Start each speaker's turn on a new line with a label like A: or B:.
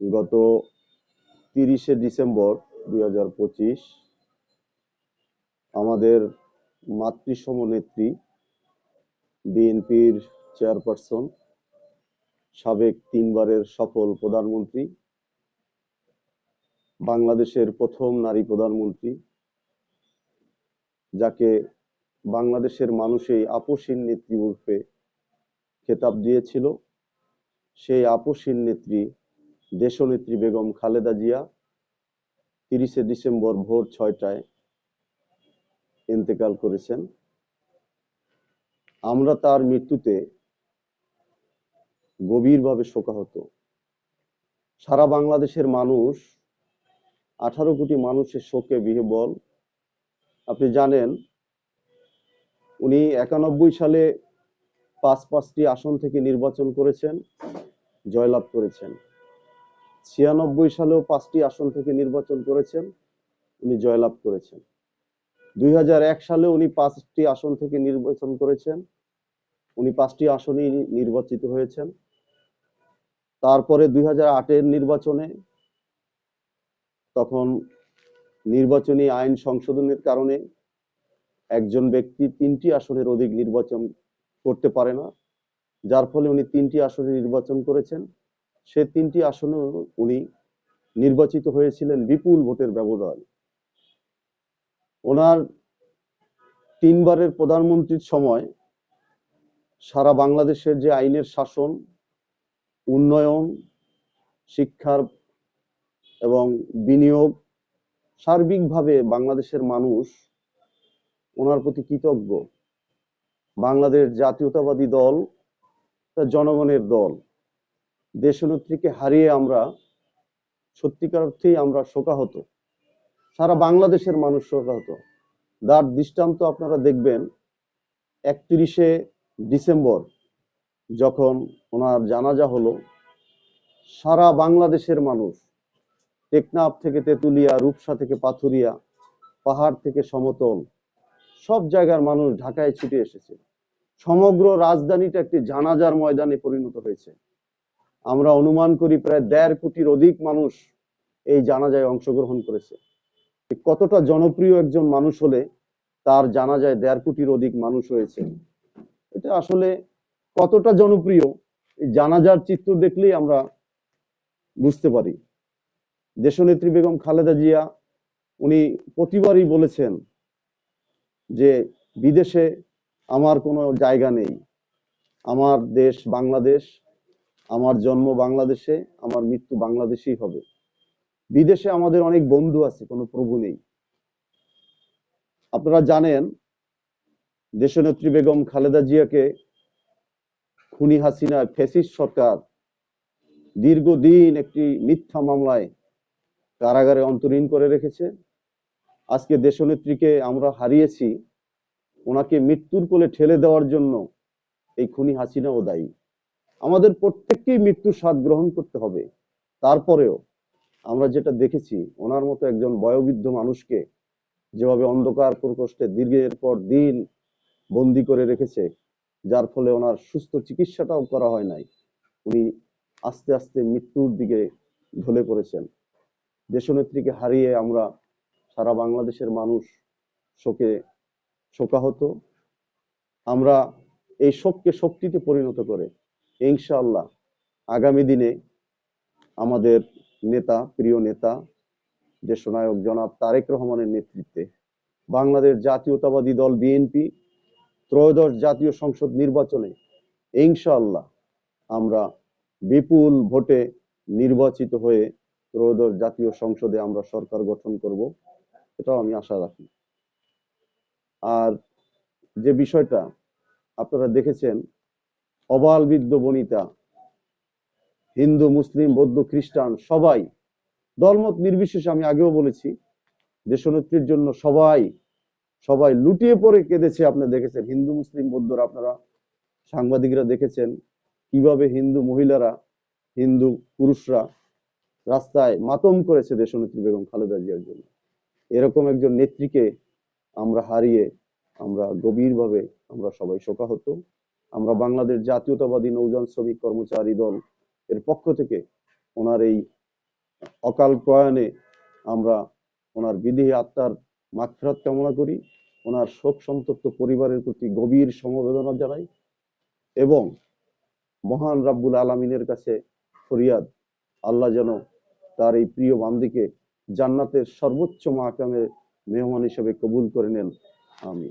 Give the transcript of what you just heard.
A: গত তিরিশে ডিসেম্বর দুই হাজার পঁচিশ আমাদের মাতৃসম নেত্রী বিএনপির চেয়ারপারসন, সাবেক তিনবারের সফল প্রধানমন্ত্রী, বাংলাদেশের প্রথম নারী প্রধানমন্ত্রী, যাকে বাংলাদেশের মানুষই আপসীন নেত্রী উর্ফে খেতাব দিয়েছিল। সেই আপসীন নেত্রী দেশনেত্রী বেগম খালেদা জিয়া তিরিশে ডিসেম্বর ভোর ছয়টায় ইন্তেকাল করেছেন। আমরা তার মৃত্যুতে গভীরভাবে শোকাহত। সারা বাংলাদেশের মানুষ, আঠারো কোটি মানুষের শোকে বিহবল। আপনি জানেন, উনি একানব্বই সালে পাঁচ পাঁচটি আসন থেকে নির্বাচন করেছেন, জয়লাভ করেছেন। ছিয়ানব্বই সালেও পাঁচটি আসন থেকে নির্বাচন করেছেন, উনি জয়লাভ করেছেন। দুই হাজার এক সালে উনি পাঁচটি আসন থেকে নির্বাচন করেছেন, উনি পাঁচটি আসনেই নির্বাচিত হয়েছেন। তারপরে দুই হাজার আটের নির্বাচনে তখন নির্বাচনী আইন সংশোধনের কারণে একজন ব্যক্তি তিনটি আসনের অধিক নির্বাচন করতে পারে না, যার ফলে উনি তিনটি আসনে নির্বাচন করেছেন। সে তিনটি আসনে উনি নির্বাচিত হয়েছিলেন বিপুল ভোটের ব্যবধান। ওনার তিনবারের প্রধানমন্ত্রীর সময় সারা বাংলাদেশের যে আইনের শাসন, উন্নয়ন, শিক্ষার এবং বিনিয়োগ, সার্বিকভাবে বাংলাদেশের মানুষ ওনার প্রতি কৃতজ্ঞ। বাংলাদেশ জাতীয়তাবাদী দল জনগণের দল। দেশনেত্রীকে হারিয়ে আমরা সত্যিকার অর্থেই আমরা শোকাহত। সারা বাংলাদেশের মানুষ শোকাহত। তার দৃষ্টান্ত আপনারা দেখবেন একত্রিশে ডিসেম্বর যখন ওনার জানাজা হলো, সারা বাংলাদেশের মানুষ টেকনাফ থেকে তেতুলিয়া, রূপসা থেকে পাথুরিয়া, পাহাড় থেকে সমতল, সব জায়গার মানুষ ঢাকায় ছুটে এসেছে। সমগ্র রাজধানীটা একটি জানাজার ময়দানে পরিণত হয়েছে। আমরা অনুমান করি প্রায় দেড় কোটির অধিক মানুষ এই জানাজায় অংশগ্রহণ করেছে। কতটা জনপ্রিয় একজন মানুষ হলে তার জানাজায় দেড় কোটির অধিক মানুষ হয়েছে এটা আসলে কতটা জনপ্রিয় জানাজার চিত্র দেখলেই আমরা বুঝতে পারি। দেশনেত্রী বেগম খালেদা জিয়া, উনি প্রতিবারই বলেছেন যে বিদেশে আমার কোনো জায়গা নেই। আমার দেশ বাংলাদেশ আমার জন্ম বাংলাদেশে, আমার মৃত্যু বাংলাদেশেই হবে। বিদেশে আমাদের অনেক বন্ধু আছে, কোনো প্রভু নেই। আপনারা জানেন, দেশনেত্রী বেগম খালেদা জিয়াকে খুনি হাসিনা ফেসিস সরকার দীর্ঘদিন একটি মিথ্যা মামলায় কারাগারে অন্তরীণ করে রেখেছে। আজকে দেশনেত্রীকে আমরা হারিয়েছি, ওনাকে মৃত্যুর কোলে ঠেলে দেওয়ার জন্য এই খুনি হাসিনাও দায়ী। আমাদের প্রত্যেককেই মৃত্যুর স্বাদ গ্রহণ করতে হবে। তারপরেও আমরা যেটা দেখেছি, ওনার মতো একজন বয়োবৃদ্ধ মানুষকে যেভাবে অন্ধকার প্রকোষ্ঠে দীর্ঘের পর দিন বন্দি করে রেখেছে, যার ফলে ওনার সুস্থ চিকিৎসাটাও করা হয় নাই। উনি আস্তে আস্তে মৃত্যুর দিকে ঢলে পড়েছেন। দেশনেত্রীকে হারিয়ে আমরা সারা বাংলাদেশের মানুষ শোকে শোকাহত। আমরা এই শোককে শক্তিতে পরিণত করে ইনশাআল্লাহ আগামী দিনে আমাদের নেতা, প্রিয় নেতা দেশনায়ক জনাব তারেক রহমানের নেতৃত্বে বাংলাদেশ জাতীয়তাবাদী দল বিএনপি ত্রয়োদশ জাতীয় সংসদ নির্বাচনে ইনশাআল্লাহ আমরা বিপুল ভোটে নির্বাচিত হয়ে ত্রয়োদশ জাতীয় সংসদে আমরা সরকার গঠন করব, এটাও আমি আশা রাখি। আর যে বিষয়টা আপনারা দেখেছেন অবাল বৃদ্ধ বনিতা, হিন্দু, মুসলিম, বৌদ্ধ, খ্রিস্টান, সবাই। দলমত নির্বিশেষে আমি আগেও বলেছি, দেশনেত্রীর জন্য সবাই সবাই লুটিয়ে পড়ে কেঁদেছে আপনি দেখেছেন। হিন্দু, মুসলিম, বৌদ্ধরা আপনারা সাংবাদিকরা দেখেছেন কীভাবে হিন্দু মহিলারা, হিন্দু পুরুষরা রাস্তায় মাতম করেছে দেশনেত্রী বেগম খালেদা জিয়ার জন্য। এরকম একজন নেত্রীকে আমরা হারিয়ে আমরা গভীরভাবে আমরা সবাই শোকাহত। আমরা বাংলাদেশ জাতীয়তাবাদী নৌযান শ্রমিক কর্মচারী দল এর পক্ষ থেকে ওনার এই অকাল প্রয়াণে আমরা ওনার বিদেহী আত্মার মাগফিরাত কামনা করি, ওনার শোক সন্তপ্ত পরিবারের প্রতি গভীর সমবেদনা জানাই এবং মহান রাব্বুল আলমিনের কাছে ফরিয়াদ, আল্লাহ যেন তার এই প্রিয় বান্দিকে জান্নাতের সর্বোচ্চ মাকামে মেহমান হিসেবে কবুল করে নেন। আমি